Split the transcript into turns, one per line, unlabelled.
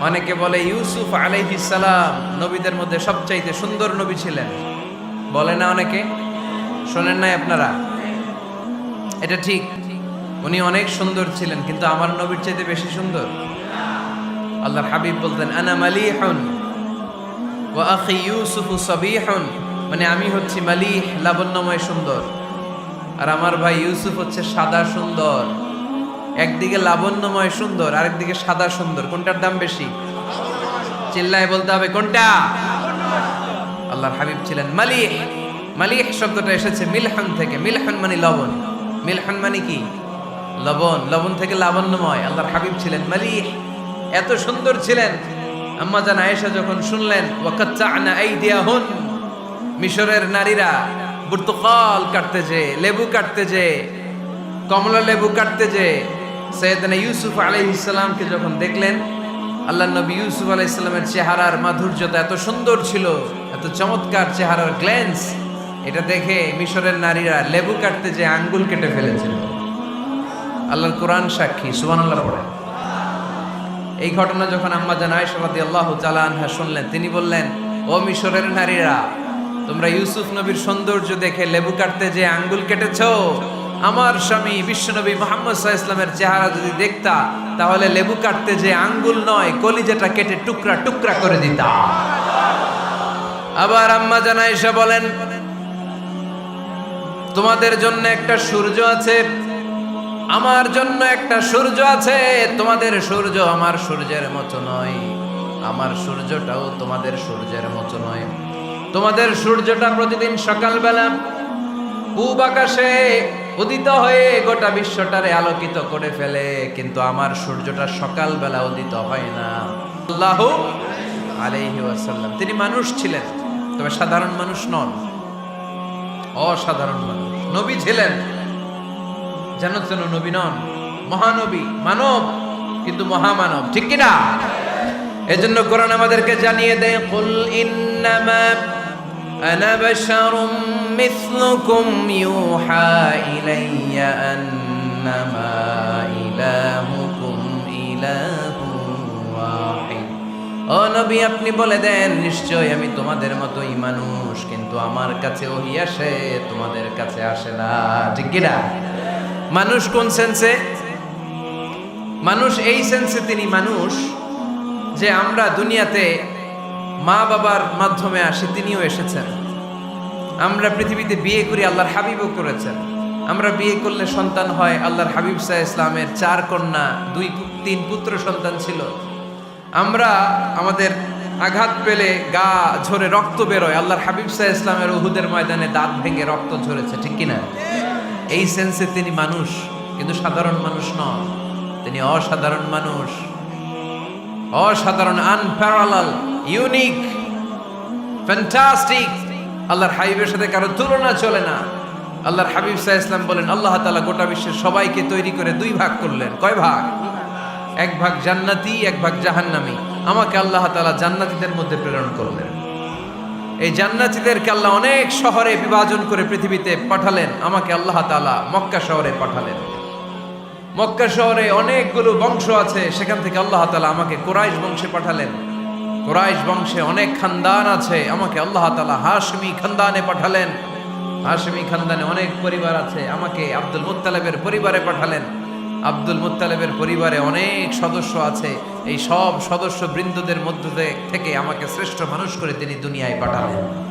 অনেকে বলে ইউসুফ সালাম নবীদের মধ্যে সবচাইতে সুন্দর নবী ছিলেন। বলে না অনেকে? শোনেন নাই আপনারা? এটা ঠিক। উনি অনেক সুন্দর ছিলেন, কিন্তু আমার নবীর চাইতে বেশি সুন্দর। আল্লাহর হাবিব বলতেন, আনা মালিহুন ওয়া আখি ইউসুফু সাবিহুন। মানে আমি হচ্ছি মালিহ, লাবণ্যময় সুন্দর। আর আমার ভাই ইউসুফ হচ্ছে সাদা সুন্দর। একদিকে লাবণ্যময় সুন্দর, আরেকদিকে সাদা সুন্দর। কোনটার দাম বেশি? চিল্লায় বলতে হবে, কোনটা? আল্লাহর হাবিব ছিলেন মালিহ। মালিহ শব্দটা এসেছে মিলহান থেকে। মিলহান মানে লবণ। মিলহান মানে কি? লবণ। লবণ থেকে লাবণ্যময়। আল্লাহর হাবিব ছিলেন মালিহ। এত সুন্দর ছিলেন। আম্মা জান আয়েশা যখন শুনলেন আইদিয়াহুন মিশরের নারীরা বুর্তুকাল কাটতে যে, লেবু কাটতে যে, কমলা লেবু কাটতে যে সৈয়দনা ইউসুফ আলাইহিসসালামকে যখন দেখলেন, আল্লাহ নবী ইউসুফ আলাইহিসসালামের চেহারার মাধুর্যতা এত সুন্দর ছিল, এত চমৎকার চেহারার গ্ল্যান্স এটা দেখে মিশরের নারীরা লেবু কাটতে যে আঙ্গুল কেটে ফেলেছিল। আল্লাহর কোরআন সাক্ষী, সুবহানাল্লাহ পড়ে এই ঘটনা যখন আম্মা জান আয়েশা আল্লাহ তাআলা আনহা শুনলেন, তিনি বললেন, ও মিশরের নারীরা, তোমরা ইউসুফ নবীর সৌন্দর্য দেখে লেবু কাটতে যে আঙ্গুল কেটেছো আমার স্বামী বিশ্বনবী মোহাম্মদ সাহা ইসলামের চেহারা যদি দেখতা, তাহলে লেবু কাটতে যে আঙ্গুল নয়, কলিজাটা কেটে টুকরা টুকরা করে দিতা। আবার আম্মা জানা আয়েশা বলেন, তোমাদের জন্য একটা সূর্য আছে, আমার জন্য একটা সূর্য আছে, তোমাদের সূর্য আমার সূর্যের মতো নয়। আমার সূর্যটাও তোমাদের সূর্যের মতো নয়। তোমাদের সূর্যটা প্রতিদিন সকালবেলা পূব আকাশে উদিত হয়ে গোটা বিশ্বটারে আলোকিত করে ফেলে, কিন্তু আমার সূর্যটা সকালবেলা উদিত হয় না। আল্লাহ আলাইহি ওয়াসাল্লাম। তিনি মানুষ ছিলেন, তবে সাধারণ মানুষ নন। অসাধারণ মানুষ। নবী ছিলেন। যেন যেন নবী নন। মহানবী, মানব, কিন্তু মহামানব। ঠিক কিনা? এজন্য কোরআন আমাদেরকে জানিয়ে দেয়, কুল ইন্নামা বাশারুম মিথলুকুম ইউহা ইলাইয়া আন্নামা ইলাহুকুম ইলাহুন ওয়াহিদ ও নবী, আপনি বলে দেন নিশ্চয় আমি তোমাদের মতোই মানুষ, কিন্তু আমার কাছে ওহি আসে, তোমাদের কাছে আসে না। ঠিক কিনা মানুষ কোন সেন্সে মানুষ এই সেন্সে তিনি মানুষ যে আমরা দুনিয়াতে মা বাবার মাধ্যমে আসে, তিনিও এসেছেন। আমরা পৃথিবীতে বিয়ে করি, আল্লাহর হাবিবও করেছেন। আমরা বিয়ে করলে সন্তান হয়, আল্লাহর হাবিব সাহ ইসলামের চার কন্যা, দুই তিন পুত্র সন্তান ছিল। আমরা আমাদের আঘাত পেলে গা ঝরে রক্ত বেরোয়, আল্লাহর হাবিব সাহ ইসলামের উহুদের ময়দানে দাঁত ভেঙে রক্ত ঝরেছে, ঠিক কিনা? এই সেন্সে তিনি মানুষ, কিন্তু সাধারণ মানুষ নন। তিনি অসাধারণ মানুষ। অসাধারণ আনপ্যারালাল ইউনিক ফ্যান্টাস্টিক আল্লাহর হাবিবের সাথে কারও তুলনা চলে না। আল্লাহর হাবিব সাহ ইসলাম বলেন, আল্লাহ তাআলা গোটা বিশ্বের সবাইকে তৈরি করে দুই ভাগ করলেন। কয় ভাগ? এক ভাগ জান্নাতি, এক ভাগ জাহান্নামী। আমাকে আল্লাহ তাআলা জান্নাতীদের মধ্যে প্রেরণ করলেন। এই জান্নাতীদেরকে আল্লাহ অনেক শহরে বিভাজন করে পৃথিবীতে পাঠালেন। আমাকে আল্লাহ তাআলা মক্কা শহরে পাঠালেন। মক্কা শহরে অনেকগুলো বংশ আছে, সেখান থেকে আল্লাহ তালা আমাকে কোরাইশ বংশে পাঠালেন। কোরাইশ বংশে অনেক খানদান আছে। আমাকে আল্লাহ তালা হাশমি খানদানে পাঠালেন। হাশমি খানদানে অনেক পরিবার আছে। আমাকে আব্দুল মুত্তালেবের পরিবারে পাঠালেন। আব্দুল মুত্তালেবের পরিবারে অনেক সদস্য আছে। এই সব সদস্য বৃন্দদের মধ্য থেকে আমাকে শ্রেষ্ঠ মানুষ করে তিনি দুনিয়ায় পাঠালেন।